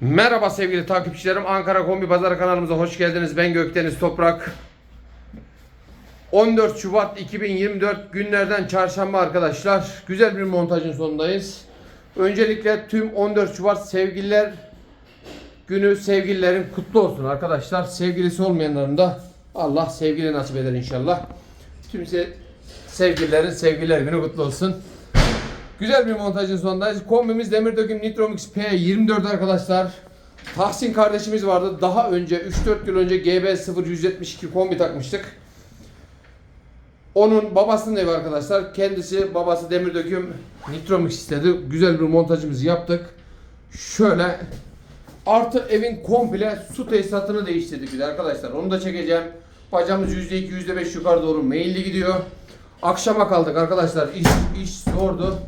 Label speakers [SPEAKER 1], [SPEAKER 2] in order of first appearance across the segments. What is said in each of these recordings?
[SPEAKER 1] Merhaba sevgili takipçilerim. Ankara Kombi Pazarı kanalımıza hoş geldiniz. Ben Gökdeniz Toprak. 14 Şubat 2024 günlerden çarşamba arkadaşlar. Güzel bir montajın sonundayız. Öncelikle tüm 14 Şubat sevgililer günü sevgililerin kutlu olsun arkadaşlar. Sevgilisi olmayanların da Allah sevgili nasip eder inşallah. Tüm se- sevgililerin sevgililer günü kutlu olsun. Güzel bir montajın sonundayız. Kombimiz demir döküm Nitromix P24 arkadaşlar. Tahsin kardeşimiz vardı. Daha önce 3-4 yıl önce GB0172 kombi takmıştık. Onun babasının evi arkadaşlar. Kendisi babası demir döküm Nitromix istedi. Güzel bir montajımızı yaptık. Şöyle artı evin komple su tesisatını değiştirdik bir de arkadaşlar. Onu da çekeceğim. Bacamız %2 %5 yukarı doğru meyilli gidiyor. Akşama kaldık arkadaşlar. İş, iş zordu.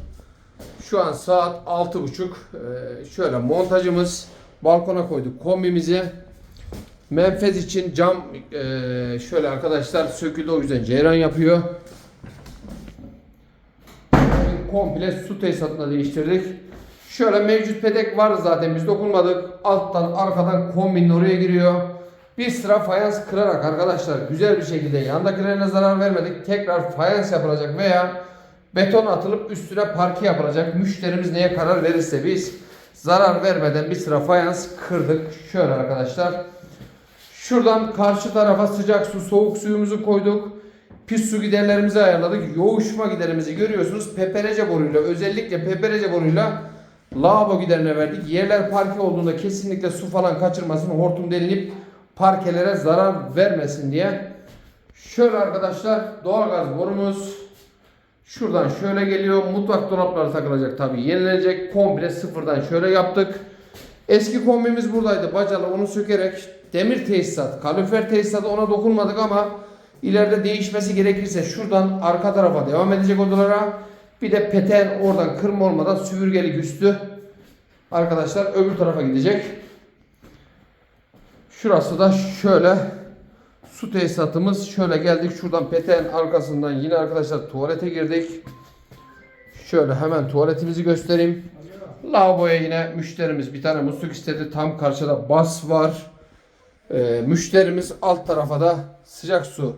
[SPEAKER 1] Şu an saat 6.30. Ee, şöyle montajımız. Balkona koyduk kombimizi. Menfez için cam e, şöyle arkadaşlar söküldü o yüzden ceyran yapıyor. Komple su tesisatını değiştirdik. Şöyle mevcut pedek var zaten biz dokunmadık. Alttan arkadan kombinin oraya giriyor. Bir sıra fayans kırarak arkadaşlar güzel bir şekilde yandakilerine zarar vermedik. Tekrar fayans yapılacak veya beton atılıp üstüne parke yapılacak. Müşterimiz neye karar verirse biz zarar vermeden bir sıra fayans kırdık. Şöyle arkadaşlar. Şuradan karşı tarafa sıcak su, soğuk suyumuzu koyduk. Pis su giderlerimizi ayarladık. Yoğuşma giderimizi görüyorsunuz. Peperece boruyla özellikle peperece boruyla lavabo giderine verdik. Yerler parke olduğunda kesinlikle su falan kaçırmasın. Hortum delinip parkelere zarar vermesin diye. Şöyle arkadaşlar doğalgaz borumuz şuradan şöyle geliyor. Mutfak dolapları takılacak tabi yenilenecek. Komple sıfırdan şöyle yaptık. Eski kombimiz buradaydı. Bacalı onu sökerek demir tesisat, kalorifer tesisatı ona dokunmadık ama ileride değişmesi gerekirse şuradan arka tarafa devam edecek odalara. Bir de peten oradan kırma olmadan süpürgeli üstü arkadaşlar öbür tarafa gidecek. Şurası da şöyle su tesisatımız. Şöyle geldik şuradan peteğin arkasından yine arkadaşlar tuvalete girdik. Şöyle hemen tuvaletimizi göstereyim. Lavaboya yine müşterimiz bir tane musluk istedi. Tam karşıda bas var. Ee, müşterimiz alt tarafa da sıcak su.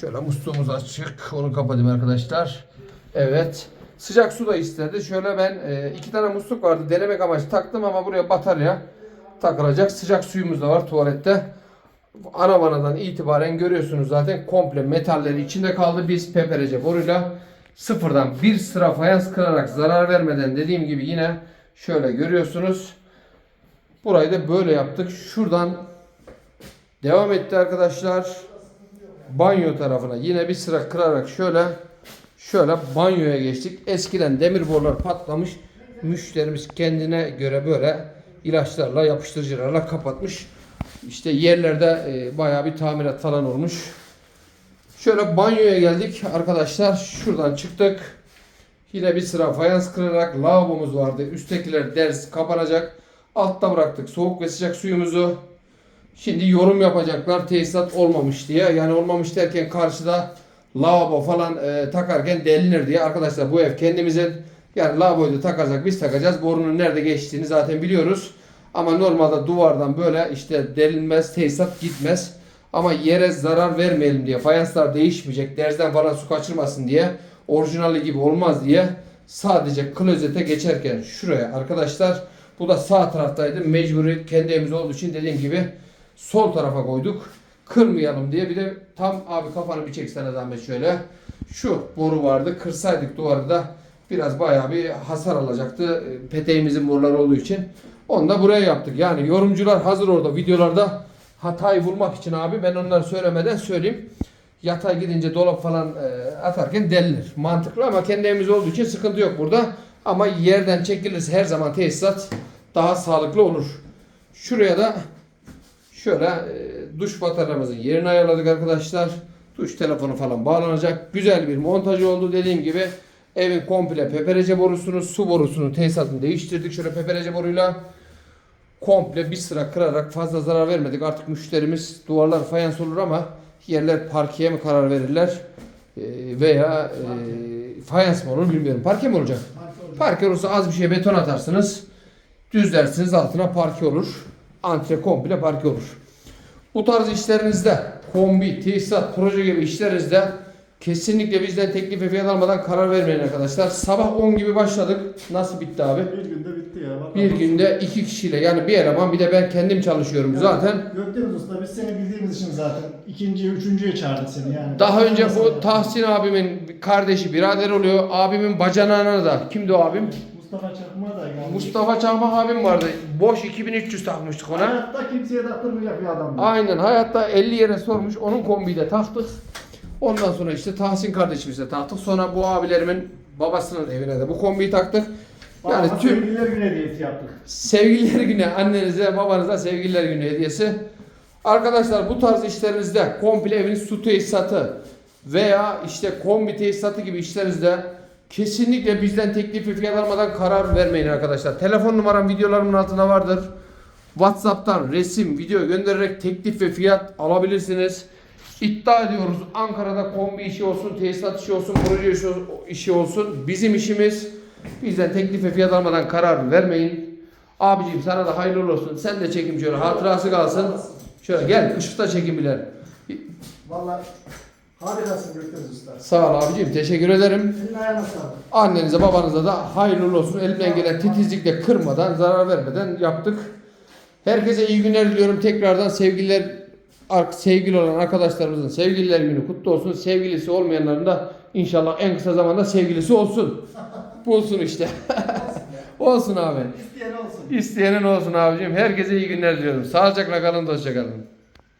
[SPEAKER 1] Şöyle musluğumuz açık. Onu kapatayım arkadaşlar. Evet. Sıcak su da istedi. Şöyle ben e, iki tane musluk vardı. Denemek amaçlı taktım ama buraya batarya takılacak. Sıcak suyumuz da var tuvalette. Ana vanadan itibaren görüyorsunuz zaten komple metalleri içinde kaldı. Biz peperece boruyla sıfırdan bir sıra fayans kırarak zarar vermeden dediğim gibi yine şöyle görüyorsunuz. Burayı da böyle yaptık. Şuradan devam etti arkadaşlar. Banyo tarafına yine bir sıra kırarak şöyle şöyle banyoya geçtik. Eskiden demir borular patlamış. Müşterimiz kendine göre böyle ilaçlarla yapıştırıcılarla kapatmış. İşte yerlerde e, bayağı bir tamirat falan olmuş. Şöyle banyoya geldik arkadaşlar. Şuradan çıktık. Yine bir sıra fayans kırarak lavabomuz vardı. Üsttekiler ders kapanacak. Altta bıraktık soğuk ve sıcak suyumuzu. Şimdi yorum yapacaklar tesisat olmamış diye. Yani olmamış derken karşıda lavabo falan e, takarken delinir diye. Arkadaşlar bu ev kendimizin. Yani lavaboyu da takarsak biz takacağız. Borunun nerede geçtiğini zaten biliyoruz. Ama normalde duvardan böyle işte delinmez, tesisat gitmez. Ama yere zarar vermeyelim diye, fayanslar değişmeyecek, derzden falan su kaçırmasın diye, orijinali gibi olmaz diye sadece klozete geçerken şuraya arkadaşlar, bu da sağ taraftaydı. Mecburi kendi evimiz olduğu için dediğim gibi sol tarafa koyduk. Kırmayalım diye bir de tam abi kafanı bir çeksene zahmet şöyle. Şu boru vardı. Kırsaydık duvarı da biraz bayağı bir hasar alacaktı. Peteğimizin boruları olduğu için. Onu da buraya yaptık. Yani yorumcular hazır orada videolarda hatayı bulmak için abi ben onları söylemeden söyleyeyim. Yatay gidince dolap falan e, atarken delinir. Mantıklı ama kendi evimiz olduğu için sıkıntı yok burada. Ama yerden çekilirse her zaman tesisat daha sağlıklı olur. Şuraya da şöyle e, duş bataryamızın yerini ayarladık arkadaşlar. Duş telefonu falan bağlanacak. Güzel bir montaj oldu dediğim gibi. Evin komple peperece borusunu, su borusunu, tesisatını değiştirdik. Şöyle peperece boruyla komple bir sıra kırarak fazla zarar vermedik. Artık müşterimiz duvarlar fayans olur ama yerler parkeye mi karar verirler Ee, veya e, fayans mı olur bilmiyorum. Parke mi olacak? Parke olursa az bir şey beton atarsınız. Düzlersiniz altına parke olur. Antre komple parke olur. Bu tarz işlerinizde kombi, tesisat, proje gibi işlerinizde kesinlikle bizden teklif ve fiyat almadan karar vermeyin arkadaşlar. Sabah 10 gibi başladık. Nasıl bitti abi?
[SPEAKER 2] Bir günde
[SPEAKER 1] Bir günde iki kişiyle yani bir eleman bir de ben kendim çalışıyorum zaten.
[SPEAKER 2] Gökdeniz Usta biz seni bildiğimiz için zaten ikinciye, üçüncüye çağırdık seni yani.
[SPEAKER 1] Daha önce bu Tahsin abimin kardeşi birader oluyor. Abimin bacanağına da. Kimdi o abim?
[SPEAKER 2] Mustafa Çakma da geldi.
[SPEAKER 1] Mustafa Çakmak abim vardı. Boş 2300 takmıştık ona.
[SPEAKER 2] Hayatta kimseye taktırmayacak bir adam.
[SPEAKER 1] Aynen hayatta 50 yere sormuş. Onun kombiyi de taktık. Ondan sonra işte Tahsin kardeşimize taktık. Sonra bu abilerimin babasının evine de bu kombiyi taktık. Yani
[SPEAKER 2] Ama
[SPEAKER 1] tüm
[SPEAKER 2] sevgililer günü hediyesi yaptık.
[SPEAKER 1] sevgililer günü annenize babanıza sevgililer günü hediyesi. Arkadaşlar bu tarz işlerinizde komple evin su tesisatı veya işte kombi tesisatı gibi işlerinizde kesinlikle bizden teklifi fiyat almadan karar vermeyin arkadaşlar. Telefon numaram videolarımın altında vardır. WhatsApp'tan resim, video göndererek teklif ve fiyat alabilirsiniz. İddia ediyoruz Ankara'da kombi işi olsun, tesisat işi olsun, proje işi olsun. Bizim işimiz bizden teklif ve fiyat almadan karar vermeyin. Abiciğim sana da hayırlı olsun. Sen de çekim şöyle hatırası kalsın. Şöyle gel ışıkta çekim biler.
[SPEAKER 2] Valla harikasın Gökdeniz Usta.
[SPEAKER 1] Sağ ol abiciğim teşekkür ederim.
[SPEAKER 2] Senin ayağına sağlık.
[SPEAKER 1] Annenize babanıza da hayırlı olsun. Elimden gelen titizlikle kırmadan, zarar vermeden yaptık. Herkese iyi günler diliyorum. Tekrardan sevgililer, sevgili olan arkadaşlarımızın sevgililer günü kutlu olsun. Sevgilisi olmayanların da inşallah en kısa zamanda sevgilisi olsun. Bulsun işte. olsun abi.
[SPEAKER 2] İsteyen olsun.
[SPEAKER 1] İsteyenin olsun abicim. Herkese iyi günler diliyorum. Sağlıcakla kalın, hoşça kalın.